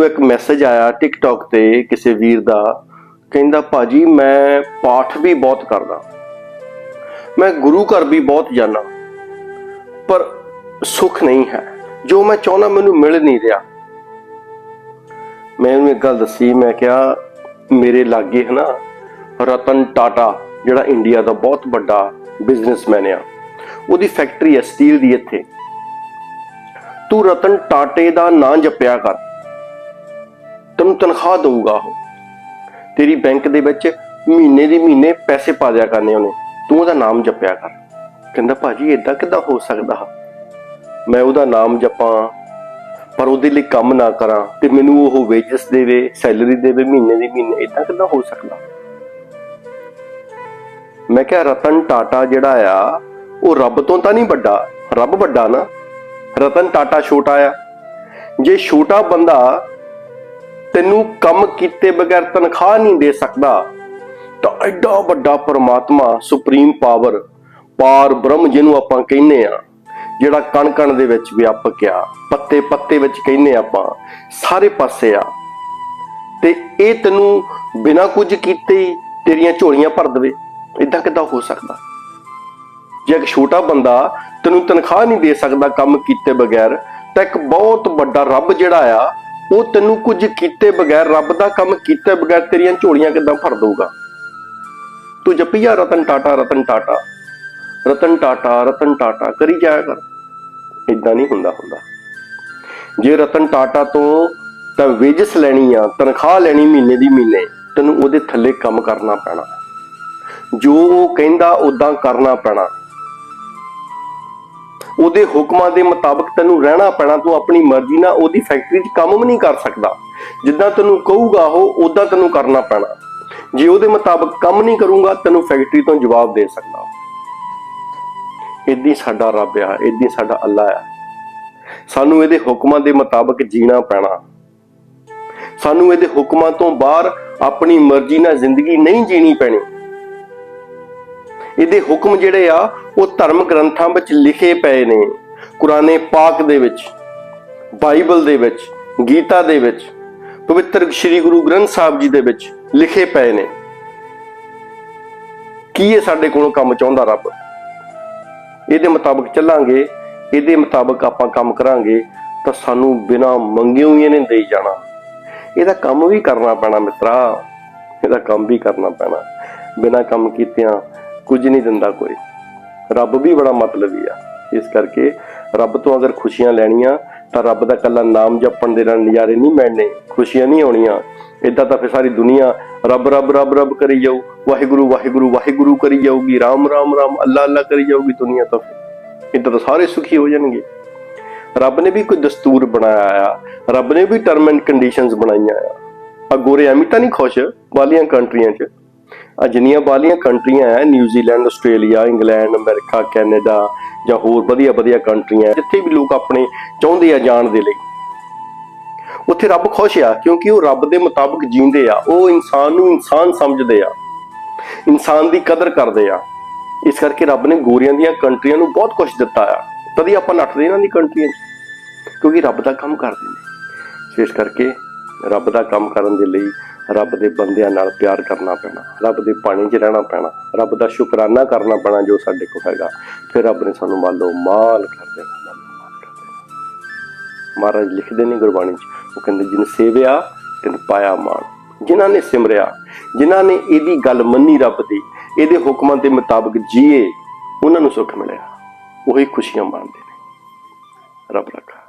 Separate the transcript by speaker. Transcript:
Speaker 1: ਮੈਨੂੰ ਇੱਕ ਮੈਸੇਜ ਆਇਆ ਟਿਕਟੌਕ ਤੇ ਕਿਸੇ ਵੀਰ ਦਾ, ਕਹਿੰਦਾ, ਭਾਜੀ, ਮੈਂ ਪਾਠ ਵੀ ਬਹੁਤ ਕਰਦਾ। ਮੈਂ ਗੁਰੂ ਘਰ ਵੀ ਬਹੁਤ ਜਾਣਾ ਪਰ ਸੁੱਖ ਨਹੀਂ ਹੈ। ਜੋ ਮੈਂ ਚਾਹੁੰਦਾ, ਮੈਨੂੰ ਮਿਲ ਨਹੀਂ ਰਿਹਾ। ਮੈਂ ਉਹਨੂੰ ਇੱਕ ਗੱਲ ਦੱਸੀ, ਮੈਂ ਕਿਹਾ, ਮੇਰੇ ਲਾਗੇ ਹੈ ਨਾ ਰਤਨ ਟਾਟਾ, ਜਿਹੜਾ ਇੰਡੀਆ ਦਾ ਬਹੁਤ ਵੱਡਾ ਬਿਜ਼ਨਸਮੈਨ ਆ, ਉਹਦੀ ਫੈਕਟਰੀ ਹੈ ਸਟੀਲ ਦੀ ਇੱਥੇ। ਤੂੰ ਰਤਨ ਟਾਟੇ ਦਾ ਨਾਂ ਜਪਿਆ ਕਰ। ਤੈਨੂੰ ਤਨਖਾਹ ਦਊਗਾ ਉਹ। ਤੇਰੀ ਬੈਂਕ ਦੇ ਵਿੱਚ ਮਹੀਨੇ ਦੀ ਮਹੀਨੇ ਪੈਸੇ ਪਾ ਦਿਆ ਕਰਨੇ ਉਹਨੇ। ਤੂੰ ਉਹਦਾ ਨਾਮ ਜਪਿਆ ਕਰ। ਕਹਿੰਦਾ, ਭਾਜੀ ਇਦਾਂ ਕਿੱਦਾਂ ਹੋ ਸਕਦਾ? ਮੈਂ ਉਹਦਾ ਨਾਮ ਜਪਾਂ, ਪਰ ਉਹਦੇ ਲਈ ਕੰਮ ਨਾ ਕਰਾਂ ਤੇ ਮੈਨੂੰ ਉਹ ਵੇਜਸ ਦੇਵੇ ਸੈਲਰੀ ਦੇਵੇ, ਮਹੀਨੇ ਦੀ ਮਹੀਨੇ। ਇਦਾਂ ਕਿੱਦਾਂ ਹੋ ਸਕਦਾ? ਮੈਂ ਕਿਹਾ, ਰਤਨ ਟਾਟਾ ਜਿਹੜਾ ਆ, ਉਹ ਰੱਬ ਤੋਂ ਤਾਂ ਨਹੀਂ ਵੱਡਾ। ਰੱਬ ਵੱਡਾ ਨਾ। ਰਤਨ ਟਾਟਾ ਛੋਟਾ ਆ। ਜੇ ਛੋਟਾ ਬੰਦਾ ਤੈਨੂੰ ਕੰਮ ਕੀਤੇ ਬਗੈਰ ਤਨਖਾਹ ਨਹੀਂ ਦੇ ਸਕਦਾ। ਤਾਂ ਐਡਾ ਵੱਡਾ ਪਰਮਾਤਮਾ, ਸੁਪਰੀਮ ਪਾਵਰ, ਪਾਰ ਬ੍ਰਹਮ ਜਿਹਨੂੰ ਆਪਾਂ ਕਹਿੰਦੇ ਆ ਜਿਹੜਾ ਕਣ ਕਣ ਦੇ ਵਿੱਚ ਵਿਆਪਕ ਆ ਪੱਤੇ ਪੱਤੇ ਵਿੱਚ ਕਹਿੰਦੇ ਆਪਾਂ, ਸਾਰੇ ਪਾਸੇ ਆ। ਤੇ ਇਹ ਤੈਨੂੰ ਬਿਨਾਂ ਕੁਝ ਕੀਤੇ ਹੀ ਤੇਰੀਆਂ ਝੋਲੀਆਂ ਭਰ ਦੇਵੇ। ਇਦਾਂ ਕਿੱਦਾਂ ਹੋ ਸਕਦਾ? ਜੇ ਇੱਕ ਛੋਟਾ ਬੰਦਾ ਤੈਨੂੰ ਤਨਖਾਹ ਨਹੀਂ ਦੇ ਸਕਦਾ ਕੰਮ ਕੀਤੇ ਬਗੈਰ, ਤਾਂ ਇੱਕ ਬਹੁਤ ਵੱਡਾ ਰੱਬ ਜਿਹੜਾ ਆ ਉਹ ਤੈਨੂੰ ਕੁਝ ਕੀਤੇ ਬਗੈਰ, ਰੱਬ ਦਾ ਕੰਮ ਕੀਤੇ ਬਗੈਰ ਤੇਰੀਆਂ ਝੋਲੀਆਂ ਕਿੱਦਾਂ ਭਰ ਦਊਗਾ? ਤੂੰ ਜਪੀਆ, ਰਤਨ ਟਾਟਾ ਰਤਨ ਟਾਟਾ। ਰਤਨ ਟਾਟਾ ਰਤਨ ਟਾਟਾ, ਕਰੀ ਜਾਇਆ ਕਰ। ਇਦਾਂ ਨਹੀਂ ਹੁੰਦਾ ਹੁੰਦਾ। ਜੇ ਰਤਨ ਟਾਟਾ ਤੋਂ ਤਾਂ ਵੇਜਸ ਲੈਣੀ ਆ, ਤਨਖਾਹ ਲੈਣੀ ਮਹੀਨੇ ਦੀ ਮਹੀਨੇ, ਤੈਨੂੰ ਉਹਦੇ ਥੱਲੇ ਕੰਮ ਕਰਨਾ ਪੈਣਾ। ਜੋ ਉਹ ਕਹਿੰਦਾ ਉਦਾਂ ਕਰਨਾ ਪੈਣਾ। ਉਹਦੇ ਹੁਕਮਾਂ ਦੇ ਮੁਤਾਬਕ ਤੈਨੂੰ ਰਹਿਣਾ ਪੈਣਾ, ਤੂੰ ਆਪਣੀ ਮਰਜ਼ੀ ਨਾਲ ਉਹਦੀ ਫੈਕਟਰੀ 'ਚ ਕੰਮ ਵੀ ਨਹੀਂ ਕਰ ਸਕਦਾ। ਜਿੱਦਾਂ ਤੈਨੂੰ ਕਹੂਗਾ ਉਹ ਉਦਾਂ ਤੈਨੂੰ ਕਰਨਾ ਪੈਣਾ। ਜੇ ਉਹਦੇ ਮੁਤਾਬਕ ਕੰਮ ਨਹੀਂ ਕਰੂੰਗਾ, ਤੈਨੂੰ ਫੈਕਟਰੀ ਤੋਂ ਜਵਾਬ ਦੇ ਸਕਦਾ। ਇਦਾਂ ਸਾਡਾ ਰੱਬ ਆ, ਇਦਾਂ ਸਾਡਾ ਅੱਲਾ ਆ। ਸਾਨੂੰ ਇਹਦੇ ਹੁਕਮਾਂ ਦੇ ਮੁਤਾਬਕ ਜੀਣਾ ਪੈਣਾ। ਸਾਨੂੰ ਇਹਦੇ ਹੁਕਮਾਂ ਤੋਂ ਬਾਹਰ ਆਪਣੀ ਮਰਜ਼ੀ ਨਾਲ ਜ਼ਿੰਦਗੀ ਨਹੀਂ ਜੀਣੀ ਪੈਣੀ। ਇਹਦੇ ਹੁਕਮ ਜਿਹੜੇ ਆ, ਉਹ ਧਰਮ ਗ੍ਰੰਥਾਂ ਵਿੱਚ ਲਿਖੇ ਪਏ ਨੇ। ਕੁਰਾਨੇ ਪਾਕ ਦੇ ਵਿੱਚ, ਬਾਈਬਲ ਦੇ ਵਿੱਚ, ਗੀਤਾ ਦੇ ਵਿੱਚ, ਪਵਿੱਤਰ ਸ੍ਰੀ ਗੁਰੂ ਗ੍ਰੰਥ ਸਾਹਿਬ ਜੀ ਦੇ ਵਿੱਚ ਲਿਖੇ ਪਏ ਨੇ। ਕੀ ਇਹ ਸਾਡੇ ਕੋਲੋਂ ਕੰਮ ਚਾਹੁੰਦਾ ਰੱਬ? ਇਹਦੇ ਮੁਤਾਬਕ ਚੱਲਾਂਗੇ, ਇਹਦੇ ਮੁਤਾਬਕ ਆਪਾਂ ਕੰਮ ਕਰਾਂਗੇ, ਤਾਂ ਸਾਨੂੰ ਬਿਨਾ ਮੰਗਿਓ ਹੀ ਇਹਨੇ ਦੇਈ ਜਾਣਾ। ਇਹਦਾ ਕੰਮ ਵੀ ਕਰਨਾ ਪੈਣਾ ਮਿੱਤਰਾ, ਇਹਦਾ ਕੰਮ ਵੀ ਕਰਨਾ ਪੈਣਾ। ਬਿਨਾ ਕੰਮ ਕੀਤਿਆਂ ਕੁਝ ਨਹੀਂ ਦਿੰਦਾ ਕੋਈ। ਰੱਬ ਵੀ ਬੜਾ ਮਤਲਬੀ ਆ। ਇਸ ਕਰਕੇ ਰੱਬ ਤੋਂ ਅਗਰ ਖੁਸ਼ੀਆਂ ਲੈਣੀਆਂ, ਤਾਂ ਰੱਬ ਦਾ ਕੱਲਾ ਨਾਮ ਜਪਣ ਦੇ ਨਾਲ ਨਜ਼ਾਰੇ ਨਹੀਂ ਮਿਲਣੇ, ਖੁਸ਼ੀਆਂ ਨਹੀਂ ਆਉਣੀਆਂ ਇਦਾਂ ਤਾਂ ਫਿਰ ਸਾਰੀ ਦੁਨੀਆ ਰੱਬ ਰੱਬ ਰੱਬ ਰੱਬ ਕਰੀ ਜਾਊ, ਵਾਹਿਗੁਰੂ ਵਾਹਿਗੁਰੂ ਵਾਹਿਗੁਰੂ ਕਰੀ ਜਾਊਗੀ, ਰਾਮ ਰਾਮ ਰਾਮ, ਅੱਲਾ ਅੱਲਾ ਕਰੀ ਜਾਊਗੀ ਦੁਨੀਆ ਤਾਂ ਫਿਰ। ਇਦਾਂ ਤਾਂ ਸਾਰੇ ਸੁਖੀ ਹੋ ਜਾਣਗੇ। ਰੱਬ ਨੇ ਵੀ ਕੋਈ ਦਸਤੂਰ ਬਣਾਇਆ ਆ। ਰੱਬ ਨੇ ਵੀ ਟਰਮ ਐਂਡ ਕੰਡੀਸ਼ਨਸ ਬਣਾਈਆਂ ਆ। ਆ ਗੋਰੇ ਐਵੇਂ ਤਾਂ ਨਹੀਂ ਖੁਸ਼ ਵਾਲੀਆਂ ਕੰਟਰੀਆਂ 'ਚ। ਜਿੰਨੀਆਂ ਬਾਹਰਲੀਆਂ ਕੰਟਰੀਆਂ ਹੈ New Zealand Australia England America Canada ਜਾਂ ਹੋਰ ਵਧੀਆ ਵਧੀਆ ਕੰਟਰੀਆਂ, ਜਿੱਥੇ ਵੀ ਲੋਕ ਆਪਣੇ ਚਾਹੁੰਦੇ ਆ ਜਾਣ ਦੇ ਲਈ। ਉੱਥੇ ਰੱਬ ਖੁਸ਼ ਆ, ਕਿਉਂਕਿ ਉਹ ਰੱਬ ਦੇ ਮੁਤਾਬਕ ਜੀਂਦੇ ਆ। ਉਹ ਇਨਸਾਨ ਨੂੰ ਇਨਸਾਨ ਸਮਝਦੇ ਆ। ਇਨਸਾਨ ਦੀ ਕਦਰ ਕਰਦੇ ਆ। ਇਸ ਕਰਕੇ ਰੱਬ ਨੇ ਗੋਰੀਆਂ ਦੀਆਂ ਕੰਟਰੀਆਂ ਨੂੰ ਬਹੁਤ ਕੁਝ ਦਿੱਤਾ ਆ। ਤਦੀ ਆਪਾਂ ਨੱਠਦੇ ਇਹਨਾਂ ਦੀ ਕੰਟਰੀਆਂ 'ਚ, ਕਿਉਂਕਿ ਰੱਬ ਦਾ ਕੰਮ ਕਰਦੇ ਨੇ। ਇਸ ਕਰਕੇ ਰੱਬ ਦਾ ਕੰਮ ਕਰਨ ਦੇ ਲਈ ਰੱਬ ਦੇ ਬੰਦਿਆਂ ਨਾਲ ਪਿਆਰ ਕਰਨਾ ਪੈਣਾ, ਰੱਬ ਦੇ ਪਾਣੀ 'ਚ ਰਹਿਣਾ ਪੈਣਾ, ਰੱਬ ਦਾ ਸ਼ੁਕਰਾਨਾ ਕਰਨਾ ਪੈਣਾ ਜੋ ਸਾਡੇ ਕੋਲ ਹੈਗਾ। ਫਿਰ ਰੱਬ ਨੇ ਸਾਨੂੰ ਮਾਲੋ ਮਾਲ ਕਰ ਦੇਣਾ ਮਹਾਰਾਜ ਲਿਖਦੇ ਨੇ ਗੁਰਬਾਣੀ 'ਚ, ਉਹ ਕਹਿੰਦੇ, ਜਿਨ ਸੇਵਿਆ, ਤਿਨ ਪਾਇਆ ਮਾਣ। ਜਿਨ੍ਹਾਂ ਨੇ ਸਿਮਰਿਆ, ਜਿਨ੍ਹਾਂ ਨੇ ਇਹਦੀ ਗੱਲ ਮੰਨੀ ਰੱਬ ਦੀ, ਇਹਦੇ ਹੁਕਮਾਂ ਦੇ ਮੁਤਾਬਕ ਜੀਏ, ਉਹਨਾਂ ਨੂੰ ਸੁੱਖ ਮਿਲਿਆ। ਉਹੀ ਖੁਸ਼ੀਆਂ ਮਾਣਦੇ ਨੇ। ਰੱਬ ਰੱਖਾ